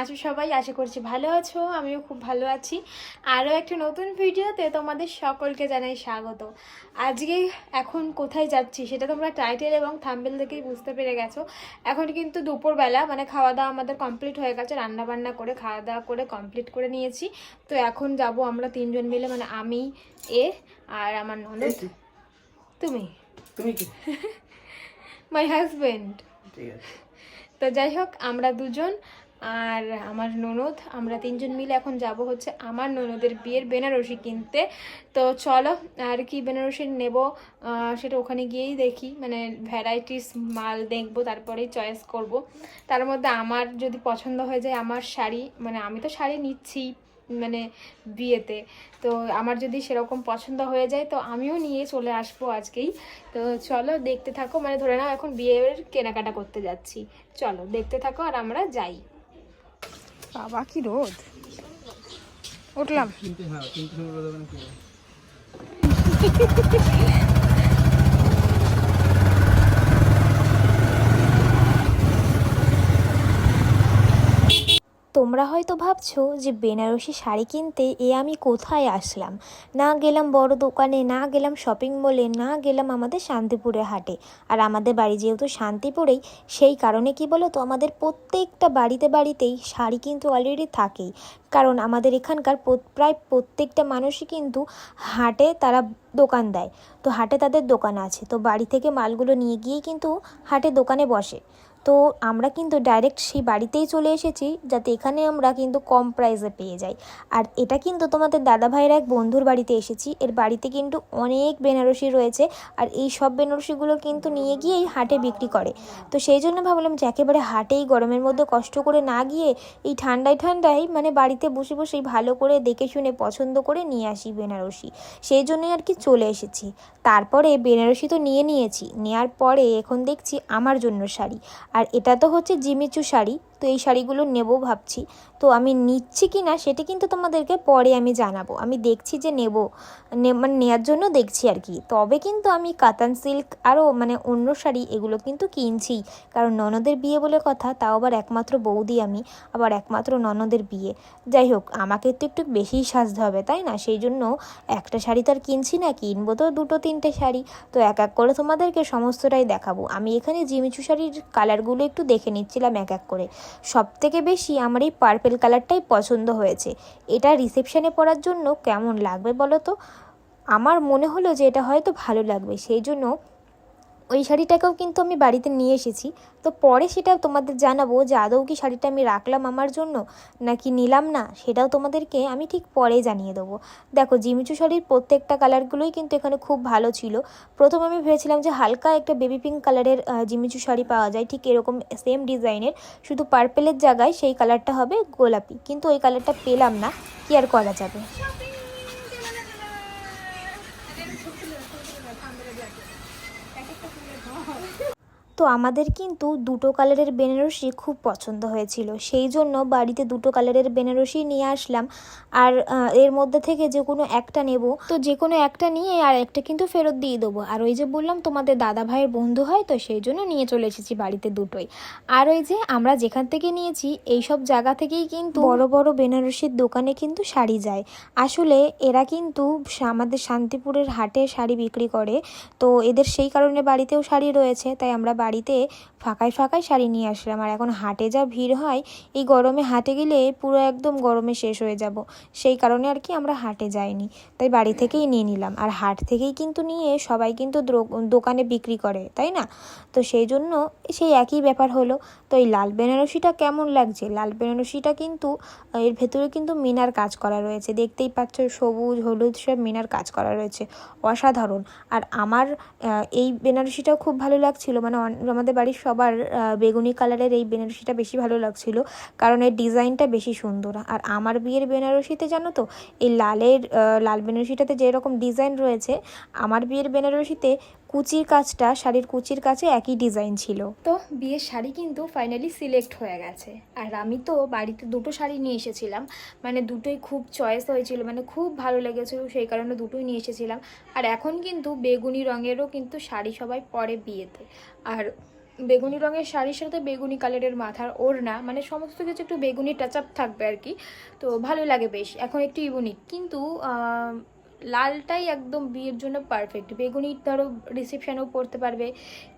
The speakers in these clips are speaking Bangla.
আছো সবাই? আশা করছি ভালো আছো আমিও খুব ভালো আছি। আরও একটা নতুন ভিডিওতে তোমাদের সকলকে জানাই স্বাগত। আজকে এখন কোথায় যাচ্ছি সেটা তোমরা টাইটেল এবং থাম্বেল থেকেই বুঝতে পেরে গেছো। এখন কিন্তু দুপুরবেলা মানে খাওয়া দাওয়া আমাদের কমপ্লিট হয়ে গেছে রান্না বান্না করে খাওয়া দাওয়া করে কমপ্লিট করে নিয়েছি। তো এখন যাব আমরা তিনজন মিলে মানে আমি এ আর আমার ননদ। তুমি? তুমি মাই হাজবেন্ড ঠিক আছে। তো যাই হোক আমরা দুজন আর আমার ননদ, আমরা তিনজন মিলে এখন যাব হচ্ছে আমার ননদের বিয়ের বেনারসি কিনতে। তো চলো, আর কি বেনারসি নেব সেটা ওখানে গিয়েই দেখি। মানে ভ্যারাইটিস মাল দেখব তারপরেই চয়েস করব। তার মধ্যে আমার যদি পছন্দ হয়ে যায় আমার শাড়ি মানে আমি তো শাড়ি নিচ্ছি মানে বিয়েতে। তো আমার যদি সেরকম পছন্দ হয়ে যায়, তো আমিও নিয়ে চলে আসব আজকেই। তো চলো, দেখতে থাকো। মানে ধরে নাও, এখন বিয়ের কেনাকাটা করতে যাচ্ছি। চলো, দেখতে থাকো আর আমরা যাই। বাবা কি রোদ। উঠলাম কিন্তু হ্যাঁ কিন্তু তুমি বলবে না কি তোমরা হয়তো ভাবছ যে বেনারসি শাড়ি কিনতে এ আমি কোথায় আসলাম? না গেলাম বড় দোকানে, না গেলাম শপিং মলে না গেলাম আমাদের শান্তিপুরে হাটে। আর আমাদের বাড়ি যেহেতু শান্তিপুরেই, সেই কারণে কি বলো তো আমাদের প্রত্যেকটা বাড়িতে বাড়িতেই শাড়ি কিন্তু অলরেডি থাকেই। কারণ আমাদের এখানকার প্রায় প্রত্যেকটা মানুষই কিন্তু হাটে তারা দোকান দেয়। তো হাটে তাদের দোকান আছে। তো বাড়ি থেকে মালগুলো নিয়ে গিয়েই কিন্তু হাটে দোকানে বসে। তো আমরা কিন্তু ডাইরেক্ট সেই বাড়িতেই চলে এসেছি, যাতে এখানে আমরা কিন্তু কম প্রাইসে পেয়ে যাই। আর এটা কিন্তু তোমাদের দাদা ভাইয়ের এক বন্ধুর বাড়িতে এসেছি, এর বাড়িতে কিন্তু অনেক বেনারসি রয়েছে, আর এই সব বেনারসিগুলো কিন্তু নিয়ে গিয়েই হাটে বিক্রি করে। তো সেই জন্য ভাবলাম যে একেবারে হাটেই গরমের মধ্যে কষ্ট করে না গিয়ে এই ঠান্ডায় ঠান্ডায় মানে বাড়িতে বসে বসেই ভালো করে দেখে শুনে পছন্দ করে নিয়ে আসি বেনারসি। সেই জন্যই আর কি চলে এসেছি। তারপরে বেনারসি তো নিয়ে নিয়েছি নেওয়ার পরে এখন দেখছি আমার জন্য শাড়ি। আর এটা তো হচ্ছে জিমিচু শাড়ি, তো এই শাড়িগুলো নেব ভাবছি। তো আমি নিচ্ছি কি না সেটা কিন্তু তোমাদেরকে পরে আমি জানাব। আমি দেখছি যে নেব মানে নেওয়ার জন্য দেখছি আর কি। তবে কিন্তু আমি কাতান সিল্ক আরও মানে অন্য শাড়ি এগুলো কিন্তু কিনছি। কারণ ননদের বিয়ে বলে কথা, তাও আবার একমাত্র বৌদি আমি, আবার একমাত্র ননদের বিয়ে। যাই হোক, আমাকে তো একটু বেশিই সাজতে হবে, তাই না? সেই জন্য একটা শাড়ি তো আর কিনছি না, কিনবো তো দুটো তিনটে শাড়ি। তো এক এক করে তোমাদেরকে সমস্তটাই দেখাবো। আমি এখানে জিমিচু শাড়ির কালারগুলো একটু দেখে নিচ্ছিলাম এক এক করে। সব থেকে বেশি আমার এই পার্পেল কালারটাই পছন্দ হয়েছে। এটা রিসেপশানে পরার জন্য কেমন লাগবে বলো তো? আমার মনে হলো যে এটা হয়তো ভালো লাগবে। সেই জন্য ওই শাড়িটাকেও কিন্তু আমি বাড়িতে নিয়ে এসেছি। তো পরে সেটা তোমাদের জানাব যে আদৌ কি শাড়িটা আমি রাখলাম আমার জন্য নাকি নিলাম না, সেটাও তোমাদেরকে আমি ঠিক পরে জানিয়ে দেবো। দেখো, জিমিচু শাড়ির প্রত্যেকটা কালারগুলোই কিন্তু এখানে খুব ভালো ছিল। প্রথম আমি ভেবেছিলাম যে হালকা একটা বেবি পিঙ্ক কালারের জিমিচু শাড়ি পাওয়া যায়, ঠিক এরকম সেম ডিজাইনের, শুধু পার্পেলের জায়গায় সেই কালারটা হবে গোলাপি। কিন্তু ওই কালারটা পেলাম না, কি আর করা যাবে? তো আমাদের কিন্তু দুটো কালারের বেনারসি খুব পছন্দ হয়েছিল। সেই জন্য বাড়িতে দুটো কালারের বেনারসি নিয়ে আসলাম। আর এর মধ্যে থেকে যে কোনো একটা নেব। তো যে কোনো একটা নিয়ে আর একটা কিন্তু ফেরত দিয়ে দেবো। আর ওই যে বললাম, তোমাদের দাদা ভাইয়ের বন্ধু হয়, তো সেই জন্য নিয়ে চলে এসেছি বাড়িতে দুটোই। আর ওই যে আমরা যেখান থেকে নিয়েছি, এই সব জায়গা থেকেই কিন্তু বড় বড় বেনারসির দোকানে কিন্তু শাড়ি যায়। আসলে এরা কিন্তু আমাদের শান্তিপুরের হাটে শাড়ি বিক্রি করে। তো এদের সেই কারণে বাড়িতেও শাড়ি রয়েছে, তাই আমরা বাড়িতে ফাঁকায় ফাঁকায় শাড়ি নিয়ে আসলাম। আর এখন হাটে যা ভিড় হয়, এই গরমে হাটে গেলে পুরো একদম গরমে শেষ হয়ে যাব। সেই কারণে আর কি আমরা হাটে যাইনি। তাই বাড়ি থেকেই নিয়ে নিলাম। আর হাট থেকেই কিন্তু নিয়ে সবাই কিন্তু দোকানে বিক্রি করে, তাই না? তো সেই জন্য সেই একই ব্যাপার হলো। তো এই লাল বেনারসিটা কেমন লাগছে? লাল বেনারসিটা কিন্তু এর ভেতরে কিন্তু মিনার কাজ করা রয়েছে। দেখতেই পাচ্ছ সবুজ, হলুদ সব মিনার কাজ করা রয়েছে। অসাধারণ। আর আমার এই বেনারসিটাও খুব ভালো লাগছিল। মানে আমাদের বাড়ির সবার বেগুনি কালারের এই বেনারসিটা বেশি ভালো লাগছিল, কারণ এর ডিজাইনটা বেশি সুন্দর। আর আমার বিয়ের বেনারসিতে জানো তো, এই লালের লাল বেনারসিটাতে যেরকম ডিজাইন রয়েছে, আমার বিয়ের বেনারসিতে কুচির কাজটা, শাড়ির কুচির কাছে একই ডিজাইন ছিল। তো বিয়ের শাড়ি কিন্তু ফাইনালি সিলেক্ট হয়ে গেছে। আর আমি তো বাড়িতে দুটো শাড়ি নিয়ে এসেছিলাম। মানে দুটোই খুব চয়েস হয়েছিল মানে খুব ভালো লেগেছিল, সেই কারণে দুটোই নিয়ে এসেছিলাম। আর এখন কিন্তু বেগুনি রঙেরও কিন্তু শাড়ি সবাই পরে বিয়েতে। আর বেগুনি রঙের শাড়ির সাথে বেগুনি কালারের মাথার ওড়না মানে সমস্ত কিছু একটু বেগুনি টাচ আপ থাকবে আর কি। তো ভালো লাগে বেশ, এখন একটু ইউনিক কিন্তু লালটাই একদম বিয়ের জন্য পারফেক্ট বেগুনি ধরো রিসেপশানেও পরতে পারবে,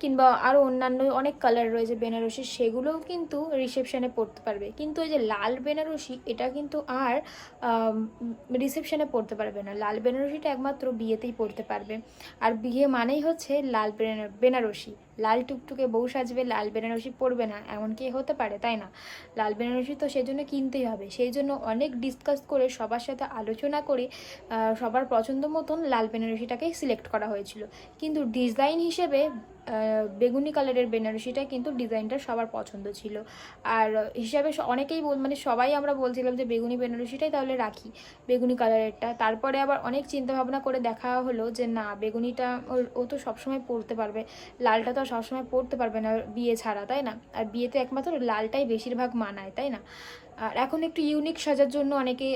কিংবা আরও অন্যান্য অনেক কালার রয়েছে বেনারসি, সেগুলোও কিন্তু রিসেপশানে পড়তে পারবে। কিন্তু ওই যে লাল বেনারসি, এটা কিন্তু আর রিসেপশানে পড়তে পারবে না। লাল বেনারসিটা একমাত্র বিয়েতেই পড়তে পারবে। আর বিয়ে মানেই হচ্ছে লাল বেনারসি। লাল টুকটুকে বউ সাজবে, লাল বেনারসি পরবে না, এমন কি হতে পারে, তাই না? লাল বেনারসি তো সেই জন্য কিনতেই হবে। সেই জন্য অনেক ডিসকাস করে, সবার সাথে আলোচনা করে সবার পছন্দ মতন লাল বেনারসিটাকেই সিলেক্ট করা হয়েছিল। কিন্তু ডিজাইন হিসেবে বেগুনি কালারের বেনারসিটা কিন্তু ডিজাইনটা সবার পছন্দ ছিল। আর হিসাবে অনেকেই বল মানে সবাই আমরা বলছিলাম যে বেগুনি বেনারসিটাই তাহলে রাখি, বেগুনি কালারেরটা। তারপরে আবার অনেক চিন্তা ভাবনা করে দেখা হলো যে না, বেগুনিটা ও তো সবসময় পরতে পারবে। লালটা তো সবসময় পরতে পারবে না বিয়ে ছাড়া, তাই না? আর বিয়েতে একমাত্র লালটাই বেশিরভাগ মানায়, তাই না? আর এখন একটু ইউনিক সাজার জন্য অনেকে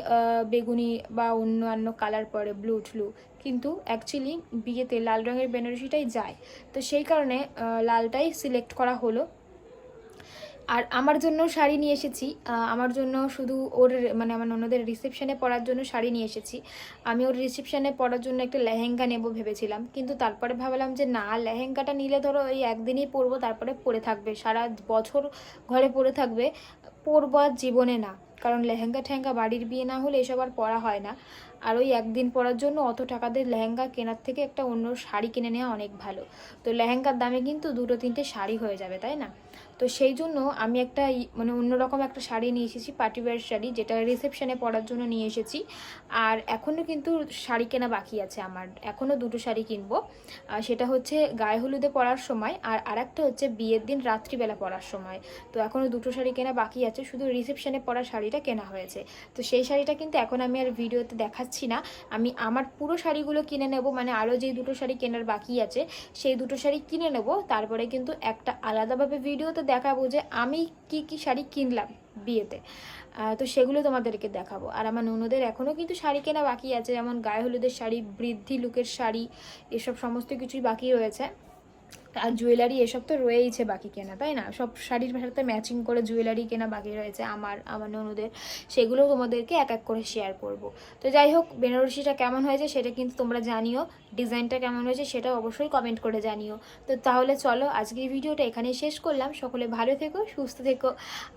বেগুনি বা অন্যান্য কালার পরে ব্লু ট্লু কিন্তু অ্যাকচুয়ালি বিয়েতে লাল রঙের বেনারসিটাই যায়। তো সেই কারণে লালটাই সিলেক্ট করা হলো। আর আমার জন্য শাড়ি নিয়ে এসেছি। আমার জন্য শুধু ওর মানে আমার ননদের রিসেপশানে পরার জন্য শাড়ি নিয়ে এসেছি। আমি ওর রিসেপশানে পরার জন্য একটা লেহেঙ্গা নেব ভেবেছিলাম। কিন্তু তারপরে ভাবলাম যে না, লেহেঙ্গাটা নিলে ধরো এই একদিনই পরবো, তারপরে পরে থাকবে। সারা বছর ঘরে পরে থাকবে, পরবো আর জীবনে না। কারণ লেহেঙ্গা ঠেঙ্গা বাড়ির বিয়ে না হলে এসব আর পরা হয় না। আর ওই একদিন পরার জন্য অত টাকা দিয়ে লেহেঙ্গা কেনার থেকে একটা অন্য শাড়ি কিনে নেওয়া অনেক ভালো। তো লেহেঙ্গার দামে কিন্তু দুটো তিনটে শাড়ি হয়ে যাবে, তাই না? তো সেই জন্য আমি একটা মানে অন্যরকম একটা শাড়ি নিয়ে এসেছি, পার্টি ওয়্যার শাড়ি, যেটা রিসেপশনে পরার জন্য নিয়ে এসেছি। আর এখনও কিন্তু শাড়ি কেনা বাকি আছে আমার। এখনও দুটো শাড়ি কিনবো। সেটা হচ্ছে গায়ে হলুদে পরার সময় আর আরেকটা হচ্ছে বিয়ের দিন রাত্রিবেলা পরার সময়। তো এখনও দুটো শাড়ি কেনা বাকি আছে, শুধু রিসেপশনে পরা শাড়িটা কেনা হয়েছে। তো সেই শাড়িটা কিন্তু এখন আমি আর ভিডিওতে দেখাচ্ছি না। আমি আমার পুরো শাড়িগুলো কিনে নেব মানে আরও যেই দুটো শাড়ি কেনার বাকি আছে, সেই দুটো শাড়ি কিনে নেব। তারপরে কিন্তু একটা আলাদাভাবে ভিডিওতে দেখাবো যে আমি কি কি শাড়ি কিনলাম বিয়েতে। তো সেগুলো তোমাদেরকে দেখাবো। আর আমার ননদের এখনও কিন্তু শাড়ি কেনা বাকি আছে, যেমন গায়ে হলুদের শাড়ি, বৃদ্ধি লুকের শাড়ি, এসব সমস্ত কিছুই বাকি রয়েছে। আর জুয়েলারি এসব তো রয়েইছে বাকি কেনা, তাই না? সব শাড়ির সাথে ম্যাচিং করে জুয়েলারি কেনা বাকি রয়েছে আমার আমার ননুদের। সেগুলো তোমাদেরকে এক এক করে শেয়ার করব। তো যাই হোক, বেনারসিটা কেমন হয়েছে সেটা কিন্তু তোমরা জানিও, ডিজাইনটা কেমন হয়েছে সেটা অবশ্যই কমেন্ট করে জানিও। তো তাহলে চলো, আজকের ভিডিওটা এখানেই শেষ করলাম। সকলে ভালো থেকো, সুস্থ থেকো।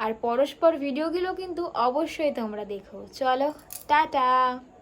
আর পরস্পর ভিডিওগুলো কিন্তু অবশ্যই তোমরা দেখো। চলো, টাটা!